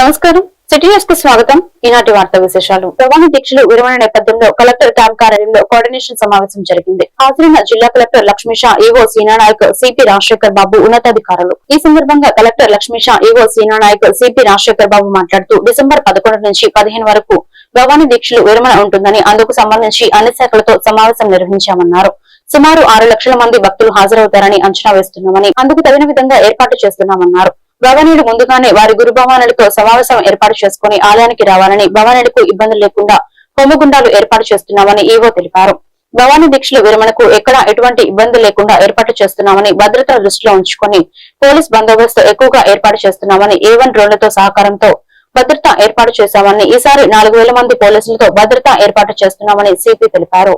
నమస్కారం. సిటీ న్యూస్కు స్వాగతం. ఈనాటి వార్త విశేషాలు. ప్రవాహ దీక్షలు విరమణ నేపథ్యంలో కలెక్టర్ క్యాంప్ కార్యాలయంలో కోఆర్డినేషన్ సమావేశం జరిగింది. హాజరైన జిల్లా collector Lakshmisha EO Seenanaik CP Rajasekhar Babu ఉన్నతాధికారులు. ఈ సందర్భంగా collector Lakshmisha EO Seenanaik CP Rajasekhar Babu మాట్లాడుతూ డిసెంబర్ పదకొండు నుంచి పదిహేను వరకు భవాని దీక్షలు విరమణ ఉంటుందని అందుకు సంబంధించి అన్ని శాఖలతో సమావేశం నిర్వహించామన్నారు. సుమారు ఆరు లక్షల మంది భక్తులు హాజరవుతారని అంచనా వేస్తున్నామని అందుకు తగిన విధంగా ఏర్పాటు చేస్తున్నామన్నారు. భవానీలు ముందుగానే వారి గురు భవానులతో సమావేశం ఏర్పాటు చేసుకుని ఆలయానికి రావాలని భవానీలకు ఇబ్బందులు లేకుండా హోమగుండాలు ఏర్పాటు చేస్తున్నామని ఈవో తెలిపారు. భవానీ దీక్షల విరమణకు ఎక్కడా ఎటువంటి ఇబ్బంది లేకుండా ఏర్పాటు చేస్తున్నామని భద్రతను దృష్టిలో ఉంచుకొని పోలీస్ బందోబస్తు ఎక్కువగా ఏర్పాటు చేస్తున్నామని ఏ వన్ డ్రోన్లతో సహకారంతో భద్రత ఏర్పాటు చేశామని ఈసారి నాలుగు వేల మంది పోలీసులతో భద్రత ఏర్పాటు చేస్తున్నామని సిపి తెలిపారు.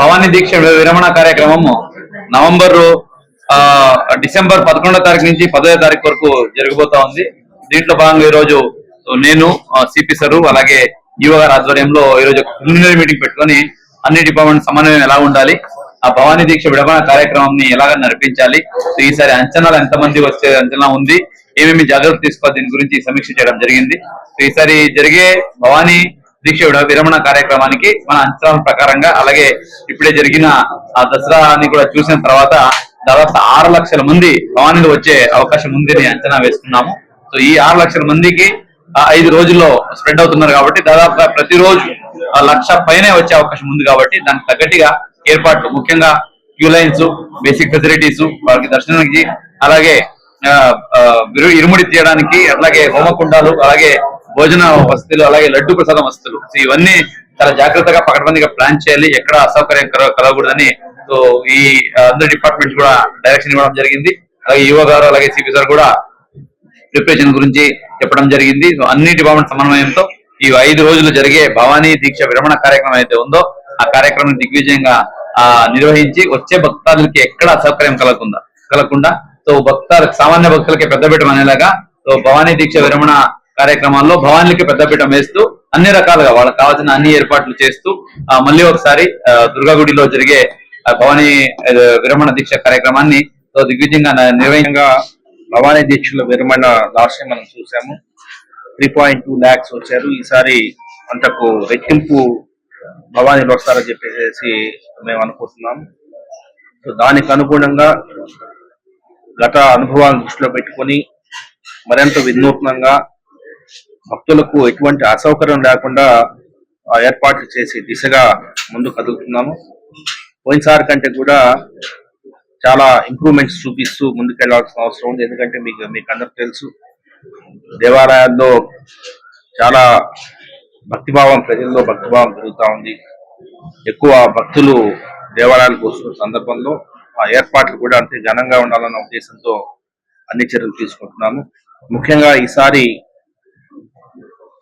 భవానీ దీక్ష విరమణ కార్యక్రమము నవంబర్ డిసెంబర్ పదకొండో తారీఖు నుంచి పదో తారీఖు వరకు జరగబోతా ఉంది. దీంట్లో భాగంగా ఈ రోజు నేను సిపి సార్ అలాగే యువ గారి ఆధ్వర్యంలో ఈ రోజు ప్రిలిమినరీ మీటింగ్ పెట్టుకొని అన్ని డిపార్ట్మెంట్ సమన్వయం ఎలా ఉండాలి ఆ భవానీ దీక్ష విరమణ కార్యక్రమాన్ని ఎలాగ నడిపించాలి ఈసారి అంచనాలు ఎంతమంది వచ్చే అంచనా ఉంది ఏమేమి జాగ్రత్త తీసుకోవాలి దీని గురించి సమీక్ష చేయడం జరిగింది. ఈసారి జరిగే భవానీ దీక్ష విరమణ కార్యక్రమానికి మన అంచనాల ప్రకారంగా అలాగే ఇప్పుడే జరిగిన ఆ దసరాని కూడా చూసిన తర్వాత దాదాపు ఆరు లక్షల మంది భవానీలు వచ్చే అవకాశం ఉందని అంచనా వేసుకున్నాము. సో ఈ ఆరు లక్షల మందికి ఐదు రోజుల్లో స్ప్రెడ్ అవుతున్నారు కాబట్టి దాదాపుగా ప్రతిరోజు ఆ లక్ష పైనే వచ్చే అవకాశం ఉంది కాబట్టి దానికి తగ్గట్టుగా ఏర్పాట్లు ముఖ్యంగా క్యూ లైన్స్ బేసిక్ ఫెసిలిటీస్ వాళ్ళకి దర్శనానికి అలాగే ఇరుముడి తీయడానికి అలాగే హోమకుండాలు అలాగే భోజన వసతులు అలాగే లడ్డు ప్రసాదం వసతులు. ఇవన్నీ చాలా జాగ్రత్తగా పకడ్బందీగా ప్లాన్ చేయాలి. ఎక్కడ అసౌకర్యం కల- కలగకూడదని సో ఈ అందరి డిపార్ట్మెంట్స్ కూడా డైరెక్షన్ ఇవ్వడం జరిగింది. అలాగే యువ గారు అలాగే సిపి సార్ కూడా ప్రిపరేషన్ గురించి చెప్పడం జరిగింది. సో అన్ని డిపార్ట్మెంట్ సమన్వయంతో ఈ ఐదు రోజులు జరిగే భవానీ దీక్ష విరమణ కార్యక్రమం అయితే ఉందో ఆ కార్యక్రమం దిగ్విజయంగా నిర్వహించి వచ్చే భక్తాదులకి ఎక్కడ అసౌకర్యం కలగకుండా కలగకుండా సో భక్తాలు సామాన్య భక్తులకి పెద్దపీఠం అనేలాగా సో భవానీ దీక్ష విరమణ కార్యక్రమాల్లో భవానీలకి పెద్దపీఠం వేస్తూ అన్ని రకాలుగా వాళ్ళకి కావాల్సిన అన్ని ఏర్పాట్లు చేస్తూ మళ్ళీ ఒకసారి దుర్గా దుర్గాగుడిలో జరిగే భవానీ విరమణ దీక్ష కార్యక్రమాన్ని దిగ్విజయంగా నిర్వహంగా భవానీ దీక్షల విరమణ లాస్ట్ మనం చూసాము. త్రీ పాయింట్ టూ ల్యాక్స్ వచ్చారు. ఈసారి అంతకు రెట్టింపు భవానీలు వస్తారని చెప్పేసి మేము అనుకుంటున్నాము సో దానికి అనుగుణంగా గత అనుభవాలను దృష్టిలో పెట్టుకొని మరింత వినూత్నంగా భక్తులకు ఎటువంటి అసౌకర్యం లేకుండా ఏర్పాట్లు చేసి దిశగా ముందు కదులుతున్నాము. పోయినసారి కంటే కూడా చాలా ఇంప్రూవ్మెంట్స్ చూపిస్తూ ముందుకెళ్ళాల్సిన అవసరం ఉంది. ఎందుకంటే మీకు మీకు అందరికి తెలుసు దేవాలయాల్లో చాలా భక్తిభావం ప్రజల్లో భక్తిభావం పెరుగుతూ ఉంది. ఎక్కువ భక్తులు దేవాలయాలకు వస్తున్న సందర్భంలో ఆ ఏర్పాట్లు కూడా అంతే ఘనంగా ఉండాలన్న ఉద్దేశంతో అన్ని చర్యలు తీసుకుంటున్నాము. ముఖ్యంగా ఈసారి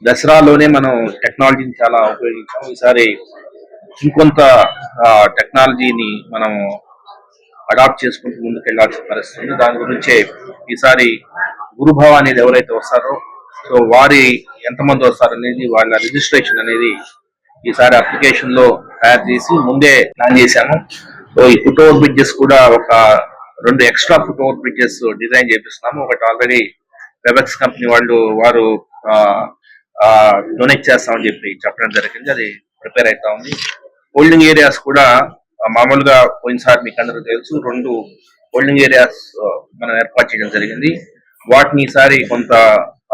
దసరాలోనే మనం టెక్నాలజీని చాలా ఉపయోగించాము. ఈసారి ఇంకొంత ఆ, టెక్నాలజీని మనం అడాప్ట్ చేసుకుంటూ ముందుకు వెళ్ళాల్సిన పరిస్థితి ఉంది. దాని గురించే ఈసారి గురుభావ అనేది ఎవరైతే వస్తారో సో వారి ఎంతమంది వస్తారు అనేది వాళ్ళ రిజిస్ట్రేషన్ అనేది ఈసారి అప్లికేషన్లో తయారు చేసి ముందే ప్లాన్ చేశాము. సో ఈ ఫుట్ ఓవర్ బ్రిడ్జెస్ కూడా ఒక రెండు extra foot over bridges design చేపిస్తున్నాము. ఒకటి ఆల్రెడీ వెబెక్స్ కంపెనీ వాళ్ళు వారు డొనేట్ చేస్తామని చెప్పి చెప్పడం జరిగింది. అది ప్రిపేర్ అవుతా ఉంది. హోల్డింగ్ ఏరియాస్ కూడా మామూలుగా పోయినసారి మీకు అందరూ తెలుసు రెండు హోల్డింగ్ ఏరియాస్ మనం ఏర్పాటు చేయడం జరిగింది. వాటిని ఈసారి కొంత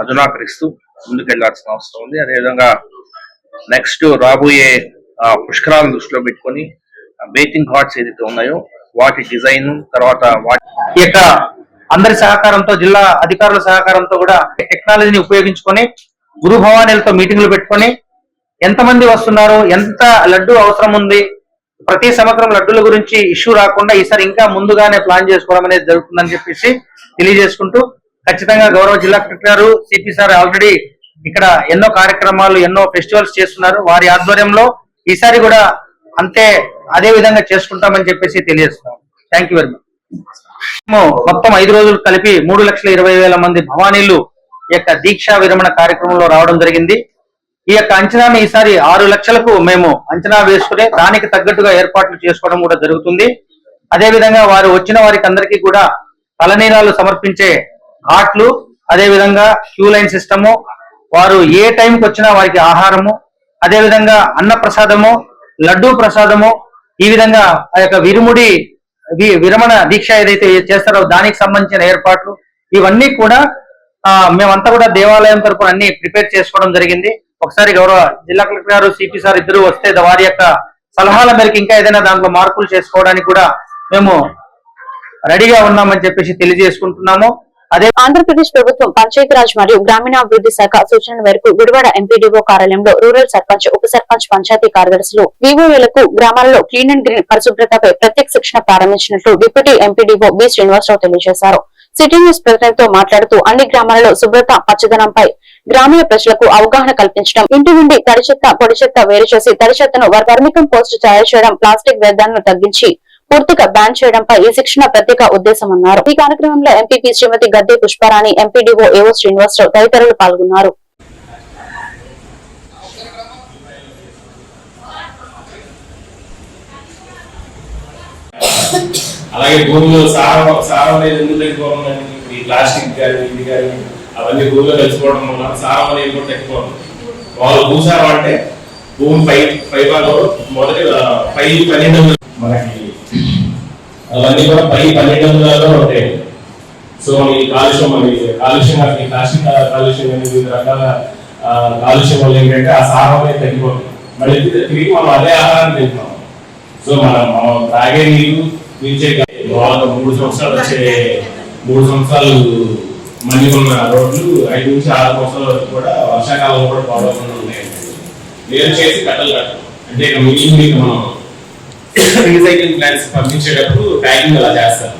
అధునాకరిస్తూ ముందుకెళ్ళాల్సిన అవసరం ఉంది. అదేవిధంగా నెక్స్ట్ రాబోయే పుష్కరాలను దృష్టిలో పెట్టుకొని బేకింగ్ ఘాట్స్ ఏదైతే ఉన్నాయో వాటి డిజైన్ తర్వాత వాటి యొక్క అందరి సహకారంతో జిల్లా అధికారుల సహకారంతో కూడా టెక్నాలజీని ఉపయోగించుకొని గురు భవానీలతో మీటింగ్లు పెట్టుకొని ఎంతమంది వస్తున్నారు? ఎంత లడ్డు అవసరం ఉంది? ప్రతి సంవత్సరం లడ్డుల గురించి ఇష్యూ రాకుండా ఈసారి ఇంకా ముందుగానే ప్లాన్ చేసుకోవడం అనేది జరుగుతుందని చెప్పేసి తెలియజేసుకుంటూ ఖచ్చితంగా గౌరవ జిల్లా కలెక్టర్ గారు సిపి సార్ ఆల్రెడీ ఇక్కడ ఎన్నో కార్యక్రమాలు ఎన్నో ఫెస్టివల్స్ చేస్తున్నారు. వారి ఆధ్వర్యంలో ఈసారి కూడా అంతే అదే విధంగా చేసుకుంటామని చెప్పేసి తెలియజేస్తున్నాం. థ్యాంక్ యూ వెరీ మచ్ మొత్తం ఐదు రోజులు కలిపి మూడు లక్షల ఇరవై వేల మంది భవానీలు యొక్క దీక్షా విరమణ కార్యక్రమంలో రావడం జరిగింది. ఈ యొక్క అంచనాను ఈసారి ఆరు లక్షలకు మేము అంచనా వేసుకుని దానికి తగ్గట్టుగా ఏర్పాట్లు చేసుకోవడం కూడా జరుగుతుంది. అదే విధంగా వారు వచ్చిన వారికి అందరికీ కూడా తలనీలాలు సమర్పించే ఘాట్లు అదే విధంగా క్యూ లైన్ సిస్టము వారు ఏ టైంకి వచ్చినా వారికి ఆహారము అదేవిధంగా అన్న ప్రసాదము లడ్డూ ప్రసాదము ఈ విధంగా ఆ యొక్క విరుముడి విరమణ దీక్ష ఏదైతే చేస్తారో దానికి సంబంధించిన ఏర్పాట్లు ఇవన్నీ కూడా మేమంతా కూడా దేవాలయం తరపున అన్ని ప్రిపేర్ చేసుకోవడం జరిగింది. ఒకసారి గౌరవ జిల్లా కలెక్టర్ గారు సిపి సార్ ఇద్దరు వస్తే వారి యొక్క సలహాల మేరకు ఇంకా ఏదైనా దాంట్లో మార్పులు చేసుకోవడానికి కూడా మేము రెడీగా ఉన్నామని చెప్పేసి తెలియజేసుకుంటున్నాము. అదే ఆంధ్రప్రదేశ్ ప్రభుత్వం పంచాయతీరాజ్ మరియు గ్రామీణాభివృద్ధి శాఖ సూచనల మేరకు గుడివాడ ఎంపీడీఓ కార్యాలయంలో రూరల్ సర్పంచ్ ఉప సర్పంచ్ పంచాయతీ కార్యదర్శులు వివోలకు గ్రామాల్లో క్లీన్ అండ్ గ్రీన్ పరిశుభ్రతపై ప్రత్యేక శిక్షణ ప్రారంభించినట్లు డిప్యూటీ ఎంపీడీఓ బి శ్రీనివాసరావు తెలియజేశారు. సిటీ న్యూస్ ప్రతినిధితో మాట్లాడుతూ అన్ని గ్రామాలలో శుభ్రత పచ్చదనంపై గ్రామీణ ప్రజలకు అవగాహన కల్పించడం. ఇంటి నుండి తడి చెత్త పొడి చెత్త వేరు చేసి తడి చెత్తను వర్మికం పోస్ట్ తయారు చేయడం ప్లాస్టిక్ వ్యర్థాలను తగ్గించి పూర్తిగా బ్యాన్ చేయడంపై ఈ శిక్షణ ప్రత్యేక ఉద్దేశం అన్నారు. ఈ కార్యక్రమంలో ఎంపీపీ శ్రీమతి గద్దె పుష్పారాణి ఎంపీడీఓ ఏవో శ్రీనివాసరావు తదితరులు పాల్గొన్నారు. అలాగే భూమిలో సారం సారం అనేది ఎందుకు లేకపోవడం ఈ ప్లాస్టిక్ కానీ ఇది కానీ అవన్నీ భూమిలో కలిసిపోవడం వల్ల సారం అనేది కూడా తగ్గిపోతుంది వాళ్ళు భూసారం అంటే భూమి పై పై భాగంలో మొదటి పై పన్నెండు మనకి అవన్నీ కూడా పై పన్నెండు వందలలో ఉంటాయి. సో ఈ కాలుష్యం అనేది కాలుష్యం ఈ ప్లాస్టిక్ కాలుష్యం అనేది వివిధ రకాల కాలుష్యం వల్ల ఏంటంటే ఆ సారం అనేది తగ్గిపోతుంది. మళ్ళీ తిరిగి మనం అదే ఆహారాన్ని తింటున్నాం. సో మనం మనం తాగే నీరు పీల్చే మూడు సంవత్సరాలు వచ్చే మూడు సంవత్సరాలు మళ్ళీ రోడ్లు ఐదు నుంచి ఆరు సంవత్సరాల వరకు కూడా వర్షాకాలం కూడా పాడవకుండా ఉన్నాయండి నేను చేసి కట్టలు కట్టడం అంటే ఇక మిగిలిన మీకు మనం రీసైక్లింగ్ ప్లాన్స్ పంపించేటప్పుడు ప్యాకింగ్ అలా చేస్తారు.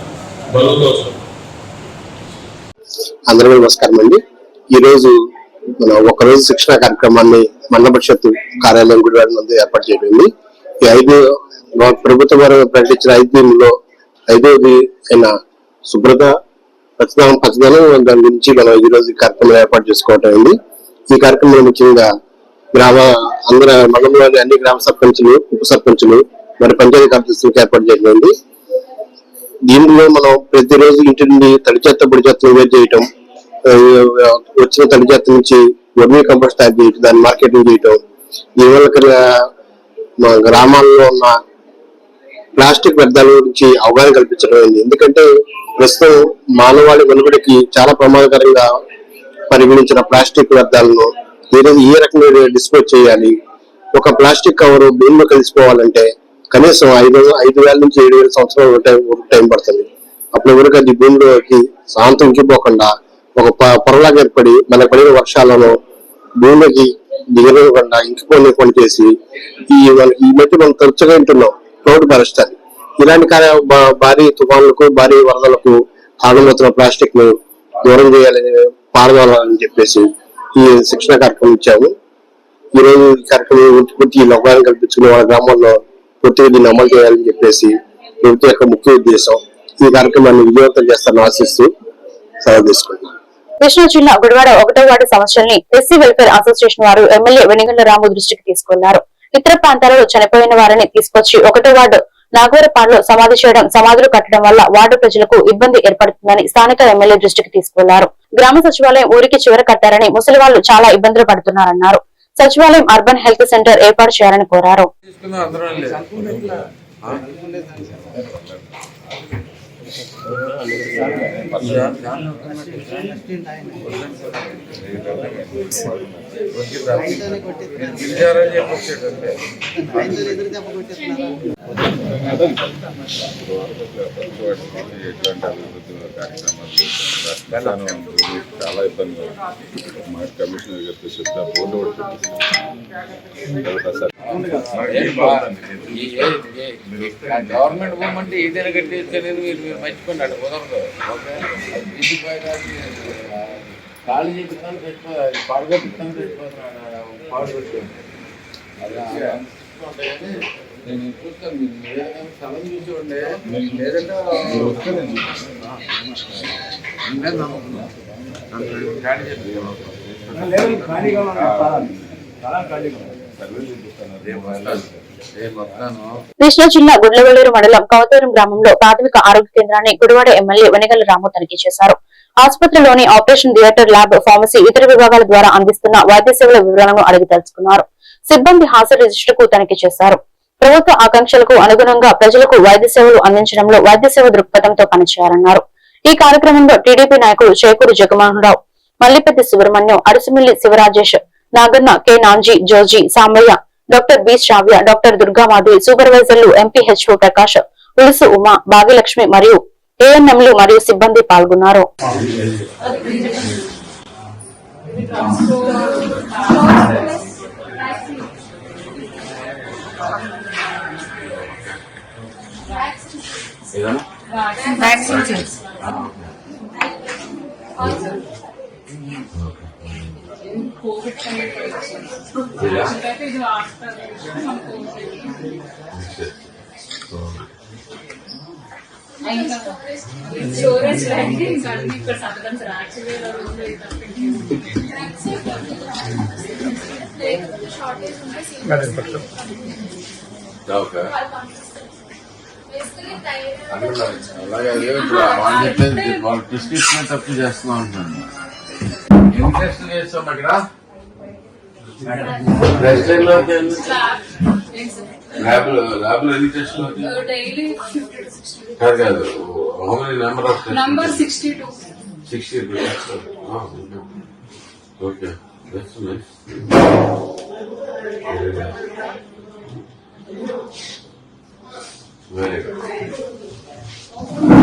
బరువుతో అందరికీ నమస్కారం అండి. ఈరోజు మన ఒకరోజు శిక్షణ కార్యక్రమాన్ని మండల పరిషత్తు కార్యాలయం గుడివాడ నందు ఏర్పాటు చేయబడింది. ఈ ఐదు ప్రభుత్వం వారు ప్రకటించిన ఐదు థీమ్లో ఐదోది అయిన శుభ్రత పచ్చదనం పచ్చదనం దాని గురించి మనం ఈ రోజు కార్యక్రమం ఏర్పాటు చేసుకోవటం అయింది. ఈ కార్యక్రమంలో ముఖ్యంగా గ్రామ అందర మండలంలోని అన్ని గ్రామ సర్పంచులు ఉప సర్పంచులు మరి పంచాయతీ కార్యదర్శులకు ఏర్పాటు చేయబడింది దీనిలో మనం ప్రతిరోజు ఇంటి నుండి తడి చెత్త పొడి చెత్తను వేరు చేయటం వచ్చిన తడి చెత్త నుంచి వర్మీ కంపోస్ట్ తయారు చేయటం దాన్ని మార్కెటింగ్ చేయటం దీనివల్ల మా గ్రామాల్లో ఉన్న ప్లాస్టిక్ వ్యర్థాల గురించి అవగాహన కల్పించడం అయింది. ఎందుకంటే ప్రస్తుతం మానవాళి వెనుకడికి చాలా ప్రమాదకరంగా పరిగణించిన ప్లాస్టిక్ వ్యర్థాలను ఏ రకంగా డిస్పోజ్ చేయాలి? ఒక ప్లాస్టిక్ కవర్ భూమిలో కలిసిపోవాలంటే కనీసం ఐదు ఐదు వేల నుంచి ఏడు వేల సంవత్సరాలు టైం టైం పడుతుంది. అప్పుడు వరకు అది భూమిలోకి శాంతం ఇంకిపోకుండా ఒక ప- పొరలాగా ఏర్పడి మన పడిన వర్షాలను భూమికి దిగనివ్వకుండా ఇంకిపోనివ్వకుండా చేసి ఈ మనకి ఈ మధ్య మనం తరచుగా వింటున్నాం. క్లౌడ్ ఇలాంటి కార్య భారీ తుఫాన్లకు భారీ వరదలకు కారణమవుతున్న ప్లాస్టిక్ను దూరం చేయాలని పారదోలాలని చెప్పేసి ఈ శిక్షణ కార్యక్రమం ఇచ్చాము ఈ రోజు ఈ కార్యక్రమం పూర్తి అవగాహన కల్పించుకుని వాళ్ళ గ్రామాల్లో పూర్తిగా దీన్ని అమలు చేయాలని చెప్పేసి ప్రభుత్వం యొక్క ముఖ్య ఉద్దేశం. ఈ కార్యక్రమాన్ని విజయవంతం చేస్తారని ఆశిస్తూ సెలవు తీసుకుంటున్నాను కృష్ణా జిల్లా గుడివాడ ఒకటో వార్డు సమస్యల్ని ఎస్సీ వెల్ఫేర్ అసోసియేషన్ వారు ఎమ్మెల్యే వెనిగండ్ల రాము దృష్టికి తీసుకున్నారు. ఇతర ప్రాంతాలలో చనిపోయిన వారిని తీసుకొచ్చి ఒకటో వార్డు నాగవరపాడులో సమాధి చేయడం సమాధులు కట్టడం వల్ల వార్డు ప్రజలకు ఇబ్బంది ఏర్పడుతుందని స్థానిక ఎమ్మెల్యే దృష్టికి తీసుకున్నారు గ్రామ సచివాలయం ఊరికి చివర కట్టారని ముసలి వాళ్ళు చాలా ఇబ్బందులు పడుతున్నారన్నారు. సచివాలయం అర్బన్ హెల్త్ సెంటర్ ఏర్పాటు చేయాలని కోరారు. ఎట్లాంటి అభివృద్ధి కార్యక్రమాలు రాష్ట్రాలు చాలా ఇబ్బంది మా కమిషనర్ గారితో చెప్తా బోర్డు కూడా గవర్నమెంట్ భూమి అంటే ఏదైనా కట్టించలేదు మీరు మీరు మర్చిపోయినాడు కుదరదు. ఖాళీ చేపిస్తాను చచ్చిపోతుంది పాడుగొట్టిస్తాను చచ్చిపోతున్నాడు. పాడుగొట్టాను నేను చూస్తాను మీరు స్థలం చూసి ఉండే లేదంటే ఖాళీ రేపు వస్తాను కృష్ణా జిల్లా గుడ్లవల్లూరు మండలం కవతూరం గ్రామంలో ప్రాథమిక ఆరోగ్య కేంద్రాన్ని గుడివాడ ఎమ్మెల్యే వెనగల రాము తనిఖీ చేశారు. ఆసుపత్రిలోని ఆపరేషన్ థియేటర్ ల్యాబ్ ఫార్మసీ ఇతర విభాగాల ద్వారా అందిస్తున్న వైద్య సేవల వివరాలను అడిగి తెలుసుకున్నారు. సిబ్బంది హాజరు రిజిస్టర్కు తనిఖీ చేశారు. ప్రభుత్వ ఆకాంక్షలకు అనుగుణంగా ప్రజలకు వైద్య సేవలు అందించడంలో వైద్య సేవ దృక్పథంతో పనిచేయాలన్నారు. ఈ కార్యక్రమంలో టీడీపీ నాయకులు Chekuru Jaganmohan Rao Mallipeddi Subrahmanyam Adusumilli Sivarajesh Naganna K. Nanji Joji Sambaiah doctor B. Sravya doctor Durgamadhavi సూపర్వైజర్లు MPHO Prakash Ulusu Uma Bhagyalakshmi మరియు ఏఎన్ఎంలు మరియు సిబ్బంది పాల్గొన్నారు. స్టోరేజ్ లాంటి ఇంకా అన్ని ఇక్కడ సంతకం సార్ యాక్చువల్లీ రోజులు షార్టేజ్ ఉంటే ఓకే అలాగే అదే ఇప్పుడు వాళ్ళు చెప్పేది వాళ్ళు ప్రిస్క్రిప్షన్ తప్పు చేస్తున్నా ఉంటున్నాను ఎన్ని చేస్తాం అక్కడ టెస్టింగ్లో ల్యాబ్లో ల్యాబ్లో ఎన్ని కాదు కాదు how many number of number sixty two sixty okay that's nice very good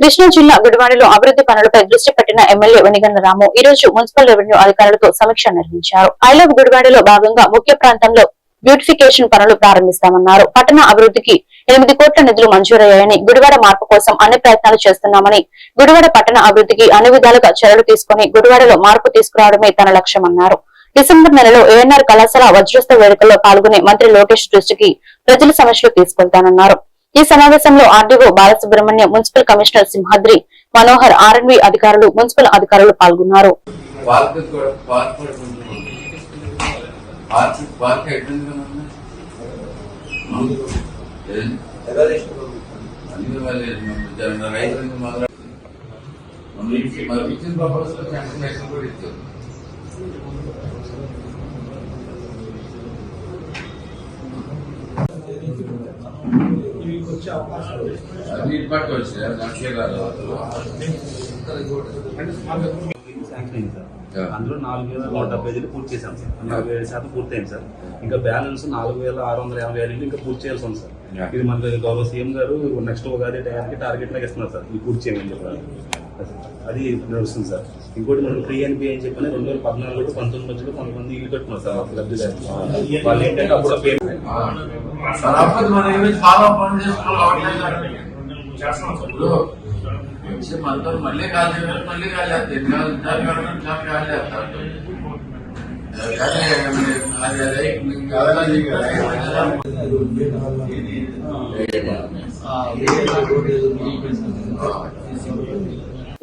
Krishna జిల్లా గుడివాడలో అభివృద్ధి పనులపై దృష్టి పెట్టిన ఎమ్మెల్యే వెనిగన్న రాము ఈ రోజు మున్సిపల్ రెవెన్యూ అధికారులతో సమీక్ష నిర్వహించారు. ఐ లవ్ గుడివాడలో భాగంగా ముఖ్య ప్రాంతంలో బ్యూటిఫికేషన్ పనులు ప్రారంభిస్తామన్నారు. పట్టణ అభివృద్ధికి ఎనిమిది కోట్ల నిధులు మంజూరయ్యాయని గుడివాడ మార్పు కోసం అన్ని ప్రయత్నాలు చేస్తున్నామని గుడివాడ పట్టణ అభివృద్ధికి అన్ని విధాలుగా చర్యలు తీసుకుని గుడివాడలో మార్పు తీసుకురావడమే తన లక్ష్యమన్నారు డిసెంబర్ నెలలో ఏఎన్ఆర్ కళాశాల వజ్రోత్సవ వేడుకల్లో పాల్గొనే మంత్రి లోకేష్ దృష్టికి ప్రజల సమస్యలు తీసుకెళ్తానన్నారు. ఈ సమావేశంలో RDO Balasubrahmanyam municipal commissioner Simhadri Manohar RNV అధికారులు మున్సిపల్ అధికారులు పాల్గొన్నారు పార్క్ కూడా పార్క్ కూడా కొంచెం ఎట్లుంది అన్ని వాళ్ళు జర రైతులు మొదలు మరి ఇచ్చిన ప్రపోజల్ శాంక్షన్ కూడా ఇచ్చారు అందులో నాలుగు వేల నూట డెబ్బై ఐదు పూర్తి చేశాం సార్. నలభై ఏడు శాతం పూర్తయింది సార్. ఇంకా బ్యాలెన్స్ నాలుగు వేల ఆరు వందల యాభై ఐదు ఇంకా పూర్తి చేయాల్సి ఉంది సార్. ఇది మన గౌరవ సీఎం గారు నెక్స్ట్ ఉగాది టయానికి టార్గెట్ లాగా ఇస్తున్నారు సార్. ఇది పూర్తి చేయమని చెప్పారు అది నడుస్తుంది సార్. ఇంకోటి మనం ఫ్రీ ఎన్పి అని చెప్పని రెండు వేల పద్నాలుగు పంతొమ్మిది మధ్యలో కొంతమంది ఇల్లు కట్టున్నారు సార్. వాళ్ళు ఏంటంటే అప్పుడు పేమెంట్ కాకపోతే మనం ఏమి చాలా పని చేసుకోవాలి మనతో మళ్ళీ కాల్ చేయాలి మళ్ళీ కాల్ కాల్ చేస్తారు.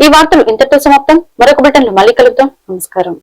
ఈ వార్తలు ఇంతటితో సమాప్తం. మరొక బిడ్డలు మళ్ళీ కలుద్దాం. నమస్కారం.